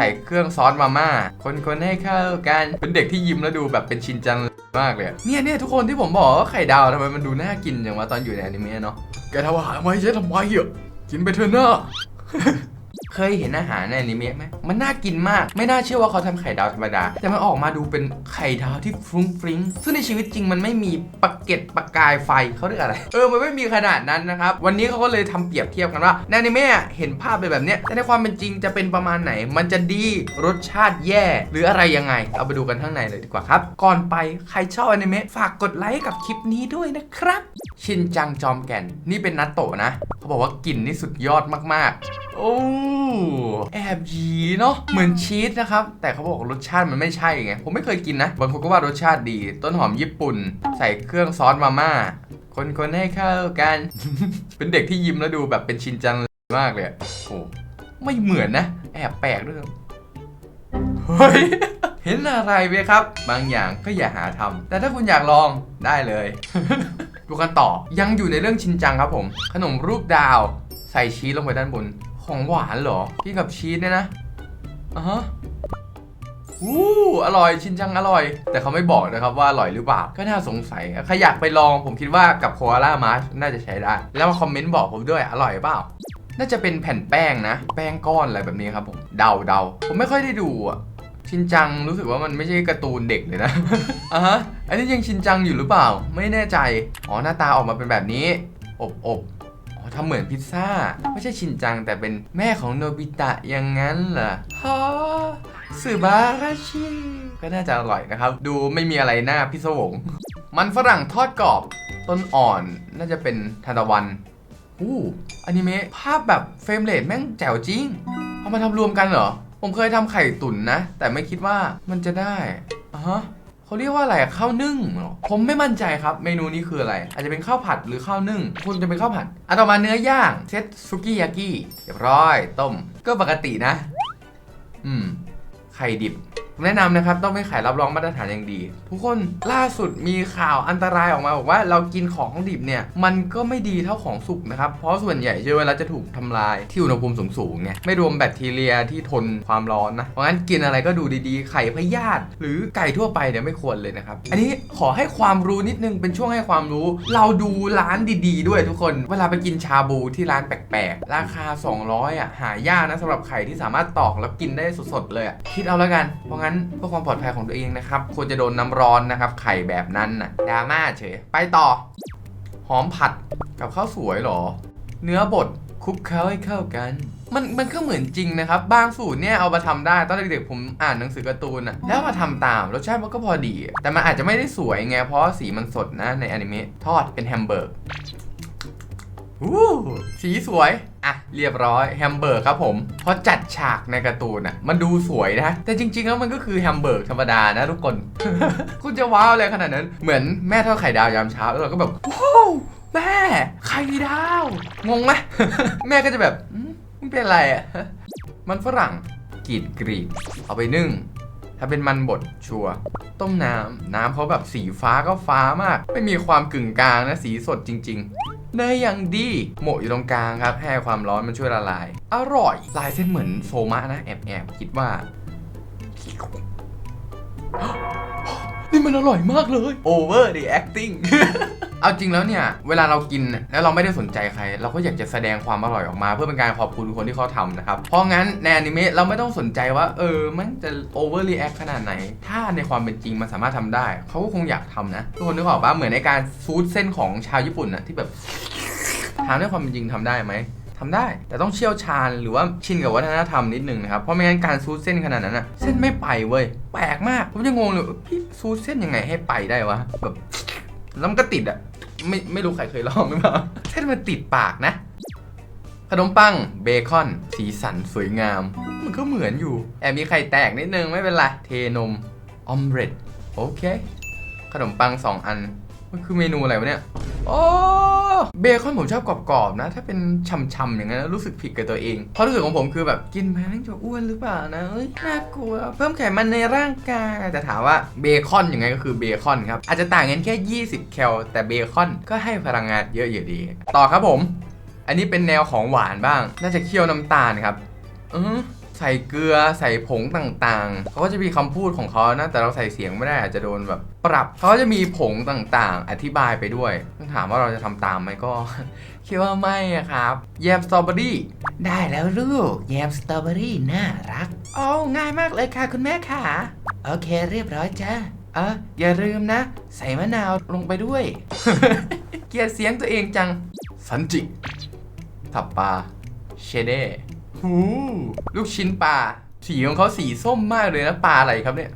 ส่เครื่องซอสมาม่า คนคนให้เข้ากันเป็นเด็กที่ยิ้มแล้วดูแบบเป็นชินจังมากเลยเนี่ยเนี่ยทุกคนที่ผมบอกว่าไข่ดาวทำไมมันดูน่ากินอย่างว่าตอนอยู่ในอนิเมะเนาะแกทำอาหารมาให้ฉันทำไมเหรอกินไปเถอะเนาะ เคยเห็นอาหารในอนิเมะไหมมันน่ากินมาก ไม่น่าเชื่อว่าเขาทำไข่ดาวธรรมดา แต่มันออกมาดูเป็นไข่ดาวที่ฟรุ้งฟริ้ง ซึ่งในชีวิตจริงมันไม่มีปะเก็ดประกายไฟเขาเรียกอะไร เออ มันไม่มีขนาดนั้นนะครับ วันนี้เขาก็เลยทำเปรียบเทียบกันว่าในอนิเมะเห็นภาพเป็นแบบนี้ แต่ในความเป็นจริงจะเป็นประมาณไหน มันจะดี รสชาติแย่ หรืออะไรยังไง เอาไปดูกันข้างในเลยดีกว่าครับ ก่อนไปใครชอบอนิเมะฝากกดไลค์กับคลิปนี้ด้วยนะครับ ชินจังจอมแก่น นี่เป็นนัตโตะนะ เขาบอกว่ากลิ่นนี่สุดยอดมากๆ โอ้แอบหยีเนาะเหมือนชีสนะครับ แต่เขาบอกรสชาติมันไม่ใช่ไง ผมไม่เคยกินนะ บางคนก็ว่ารสชาติดี ต้นหอมญี่ปุ่น ใส่เครื่องซอสมาม่า คนๆให้เข้ากัน เป็นเด็กที่ยิ้มแล้วดูแบบเป็นชินจังมากเลยโอ้ไม่เหมือนนะ แอบแปลกด้วยเฮ้ยเห็นอะไรไหมครับ บางอย่างก็อย่าหาทำแต่ถ้าคุณอยากลองได้เลย ดูกันต่อยังอยู่ในเรื่องชินจังครับผม ขนมรูปดาว ใส่ชีสลงไปด้านบน ของหวานเหรอกินกับชีสเนี่ยนะอะฮะอู้อร่อยชินจังอร่อย แต่เขาไม่บอกนะครับว่าอร่อยหรือเปล่า ก็น่าสงสัยใครอยากไปลองผมคิดว่ากับโคอาล่ามาร์ชน่าจะใช้ได้ แล้วมาคอมเมนต์บอกผมด้วยอร่อยเปล่า น่าจะเป็นแผ่นแป้งนะ แป้งก้อนอะไรแบบนี้ครับผม เดาเดาผมไม่ค่อยได้ดูอะ ชินจังรู้สึกว่ามันไม่ใช่การ์ตูนเด็กเลยนะ อะฮะ อันนี้ยังชินจังอยู่หรือเปล่า ไม่แน่ใจ อ๋อหน้าตาออกมาเป็นแบบนี้ อบอบอ๋อทำเหมือนพิซซ่า ไม่ใช่ชินจังแต่เป็นแม่ของโนบิตะอย่างนั้นเหรอฮะสึบาราชิก็น่าจะอร่อยนะครับ ดูไม่มีอะไรน่าพิศวง มันฝรั่งทอดกรอบ ต้นอ่อนน่าจะเป็นทานตะวันอู้อนิเมะภาพแบบเฟรมเรทแม่งแจ๋วจริง เอามาทำรวมกันเหรอ ผมเคยทำไข่ตุ๋นนะ แต่ไม่คิดว่ามันจะได้อะฮะเขาเรียกว่าอะไรข้าวนึ่งเหรอผมไม่มั่นใจครับ เมนูนี้คืออะไร อาจจะเป็นข้าวผัดหรือข้าวนึ่งคุณจะเป็นข้าวผัดอะต่อมาเนื้อย่างเซตซุกิยากิเรียบร้อย ต้ม ก็ปกตินะ อืม ไข่ดิบ แนะนำนะครับต้องเป็นไข่รับรองมาตรฐานอย่างดี ทุกคนล่าสุดมีข่าวอันตรายออกมาบอกว่าเรากินของดิบเนี่ยมันก็ไม่ดีเท่าของสุกนะครับเพราะส่วนใหญ่เชื้อไวรัสจะถูกทำลายที่อุณหภูมิสูงๆไงไม่รวมแบคทีเรียที่ทนความร้อนนะเพราะงั้นกินอะไรก็ดูดีๆ ไข่พยาธิหรือไก่ทั่วไปเนี่ยไม่ควรเลยนะครับอันนี้ขอให้ความรู้นิดนึงเป็นช่วงให้ความรู้ เราดูร้านดีๆ ด้วยทุกคน เวลาไปกินชาบูที่ร้านแปลกๆราคา 200อะหายากนะสำหรับไข่ที่สามารถตอกแล้วกินได้สดๆเลยอะคิดเอาแล้วกันเพราะงั้นเพื่อความปลอดภัยของตัวเองนะครับควรจะโดนน้ำร้อนนะครับไข่แบบนั้นน่ะดราม่าเฉย ไปต่อ หอมผัดกับข้าวสวยเหรอ เนื้อบดคลุกเคล้าให้เข้ากัน มันมันก็เหมือนจริงนะครับ บางสูตรเนี่ยเอามาทำได้ ตอนเด็กๆผมอ่านหนังสือการ์ตูนอะแล้วมาทำตามรสชาติมันก็พอดี แต่มันอาจจะไม่ได้สวยไงเพราะสีมันสดนะในอนิเมะทอดเป็นแฮมเบอร์ก สีสวย อะ เรียบร้อยแฮมเบอร์ครับผมเพราะจัดฉากในการ์ตูนอะ มันดูสวยนะ แต่จริงๆแล้วมันก็คือแฮมเบอร์ธรรมดานะทุกคน คุณจะว้าวอะไรขนาดนั้น เหมือนแม่ทอดไข่ดาวยามเช้าแล้วเราก็แบบว้าวแม่ไข่ดาว งงไหมแม่ก็จะแบบอืมมันเป็นอะไรอะ มันฝรั่งกรีดกรีดเอาไปนึ่งถ้าเป็นมันบดชัวต้มน้ำน้ำเขาแบบสีฟ้าก็ฟ้ามาก ไม่มีความกึ่งกลางนะสีสดจริงๆ เนยอย่างดีโหมะอยู่ตรงกลางครับ ให้ความร้อนมันช่วยละลาย อร่อย ลายเส้นเหมือนโซมะนะ แอบแอบคิดว่า นี่มันอร่อยมากเลย over the acting เอาจริงแล้วเนี่ยเวลาเรากินแล้วเราไม่ได้สนใจใคร เราก็อยากจะแสดงความอร่อยออกมา เพื่อเป็นการขอบคุณคนที่เขาทำนะครับ เพราะงั้นในอนิเมะเราไม่ต้องสนใจว่า เออมันจะ over react ขนาดไหน ถ้าในความเป็นจริงมันสามารถทำได้ เขาก็คงอยากทำนะทุกคนนึกออกปะเหมือนในการซูดเส้นของชาวญี่ปุ่นนะที่แบบถามด้วยความเป็นจริงทำได้ไหมทำได้ แต่ต้องเชี่ยวชาญหรือว่าชินกับวัฒนธรรมนิดนึงนะครับ เพราะไม่งั้นการซูดเส้นขนาดนั้นอะเส้นไม่ไปเว้ยแปลกมากผมจะงงเลยพี่ซูดเส้นยังไงให้ไปได้วะแบบแล้วมันก็ติดอะ ไม่ไม่รู้ใครเคยลองหรือเปล่าเส้นมันติดปากนะ ขนมปังเบคอน สีสันสวยงาม มันก็เหมือนอยู่ แอบมีไข่แตกนิดนึงไม่เป็นไร เทนมออมเบรดโอเค ขนมปังสองอัน มันคือเมนูอะไรวะเนี่ย โอ้ เบคอนผมชอบกรอบๆนะ ถ้าเป็นช่ำๆอย่างนั้นรู้สึกผิดกับตัวเองเพราะรู้สึกของผมคือแบบกินไปแล้วจะอ้วนหรือเปล่านะเอ้ยน่ากลัว เพิ่มไขมันในร่างกายแต่ถามว่าเบคอนยังไงก็คือเบคอนครับอาจจะต่างกันแค่ 20 แคลแต่เบคอนก็ให้พลังงานเยอะอยู่ดี ต่อครับผม อันนี้เป็นแนวของหวานบ้าง น่าจะเคี่ยวน้ำตาลครับ อือ ใส่เกลือใส่ผงต่างๆ เขาก็จะมีคำพูดของเขานะ แต่เราใส่เสียงไม่ได้อาจจะโดนแบบปรับ เขาก็จะมีผงต่างๆ อธิบายไปด้วยต้องถามว่าเราจะทำตามไหมก็ คิดว่าไม่อะครับแยมสตรอเบอรี่ได้แล้วลูกแยมสตรอเบอรี่น่ารักโอ้ง่ายมากเลยค่ะคุณแม่ค่ะ โอเคเรียบร้อยจ้าเอออย่าลืมนะ ใส่มะนาวลงไปด้วย เกลียดเสียงตัวเองจัง สันจิ ทับปลาเชเด้ หูลูกชิ้นปลา สีของเขาสีส้มมากเลยนะ ปลาอะไรครับเนี่ย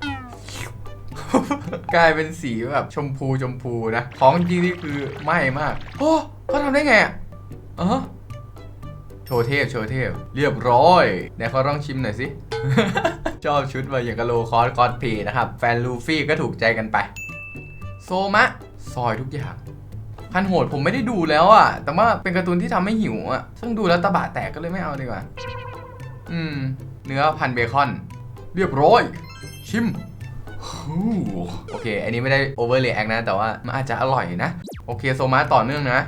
กลายเป็นสีแบบชมพูชมพูนะ ของจริงนี่คือไหม้มาก โอ้เขาทำได้ไงอะอ๋อโชว์เทพ โชว์เทพ เรียบร้อยไหนเขาลองชิมหน่อยสิ ชอบชุดมาอย่างกะโลคอสคอสเพย์นะครับ แฟนลูฟี่ก็ถูกใจกันไป โซมะ ซอยทุกอย่าง พันโหดผมไม่ได้ดูแล้วอะ แต่ว่าเป็นการ์ตูนที่ทำให้หิวอะ ซึ่งดูแล้วตะบะแตกก็เลยไม่เอาดีกว่า อืม เนื้อพันเบคอน เรียบร้อย ชิมฮู้โอเค อันนี้ไม่ได้โอเวอร์เ a แอคนะ แต่ว่ามันอาจจะอร่อยนะ โอเคโซมาต่อเนื่องนะ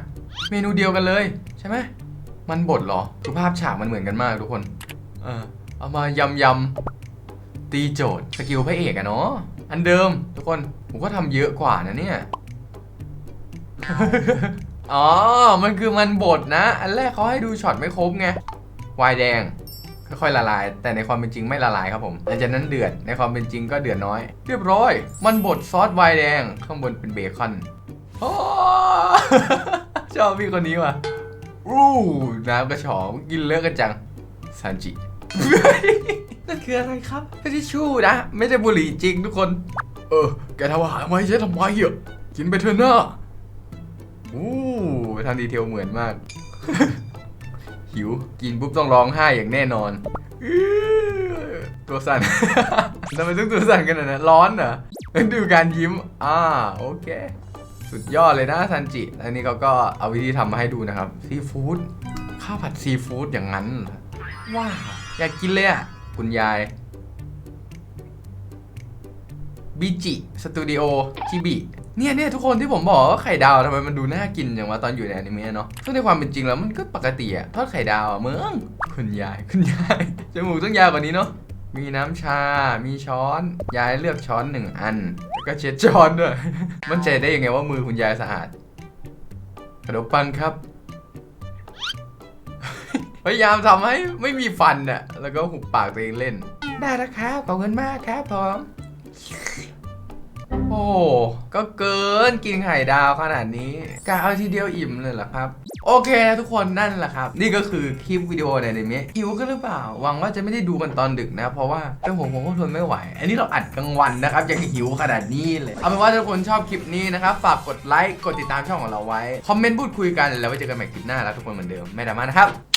เมนูเดียวกันเลยใช่ไหม มันบดเหรอคือภาพฉากมันเหมือนกันมากทุกคน เออ เอามายำยำตีโจทย์สกิลพระเอกอะเนาะ อันเดิมทุกคน ผมก็ทำเยอะกว่านะเนี่ย อ๋อ มันคือมันบดนะ อันแรกเขาให้ดูช็อตไม่ครบไง วายแดง ค่อยๆละลาย แต่ในความเป็นจริงไม่ละลายครับผมหลังจากนั้นเดือด ในความเป็นจริงก็เดือดน้อย เรียบร้อย มันบดซอสไวน์แดง ข้างบนเป็นเบคอนโอ้ชอบพี่คนนี้ว่ะอู้น้ำกระฉองกินเลิกกันจังซันจิ นั่นคืออะไรครับก็ทิชชู่นะ ไม่ใช่บุหรี่จริงทุกคน เออ แกทำอาหารมาให้ฉันทำไมเหรอกินไปเถอะนะ อู้ทำดีเทลเหมือนมาก หิว กินปุ๊บต้องร้องไห้อย่างแน่นอน ตัวสั่นทำไมต้องตัวสั่นกันนะร้อนเหรอดูการยิ้ม อ่า โอเค สุดยอดเลยนะซันจิ อันนี้เขาก็เอาวิธีทำมาให้ดูนะครับ ซีฟู้ด ข้าวผัดซีฟู้ดอย่างนั้น ว้าว อยากกินเลยอะ คุณยายบิจิ สตูดิโอชิบิ เนี่ยเนี่ยทุกคนที่ผมบอกว่าไข่ดาวทำไมมันดูน่ากินอย่างว่าตอนอยู่ในอนิเมะเนาะซึ่งในความเป็นจริงแล้วมันก็ปกติอะทอดไข่ดาวอะเมืองคุณยายคุณยายจมูกต้องยาวกว่านี้เนาะมีน้ำชา มีช้อน ยายเลือกช้อนหนึ่งอัน แล้วก็เช็ดช้อนด้วย มันใจได้ยังไงว่ามือคุณยายสะอาดขนมปังครับ พยายามทำให้ไม่มีฟันอะแล้วก็หุบปากตัวเองเล่น ได้แล้วครับ ขอบคุณมากครับผม ก็เกินกินไข่ดาวขนาดนี้กะเอาทีเดียวอิ่มเลยเหรอครับ โอเคนะทุกคนนั่นแหละครับ นี่ก็คือคลิปวิดีโอในอนิเมะหิวกันหรือเปล่า หวังว่าจะไม่ได้ดูกันตอนดึกนะ เพราะว่าเป็นผมผมก็ทนไม่ไหว อันนี้เราอัดกลางวันนะครับ ยังหิวขนาดนี้เลย เอาเป็นว่าถ้าทุกคนชอบคลิปนี้นะครับ ฝากกดไลค์กดติดตามช่องของเราไว้ คอมเมนต์พูดคุยกันแล้วไว้เจอกันใหม่คลิปหน้าแล้วทุกคนเหมือนเดิมไม่ดราม่านะครับ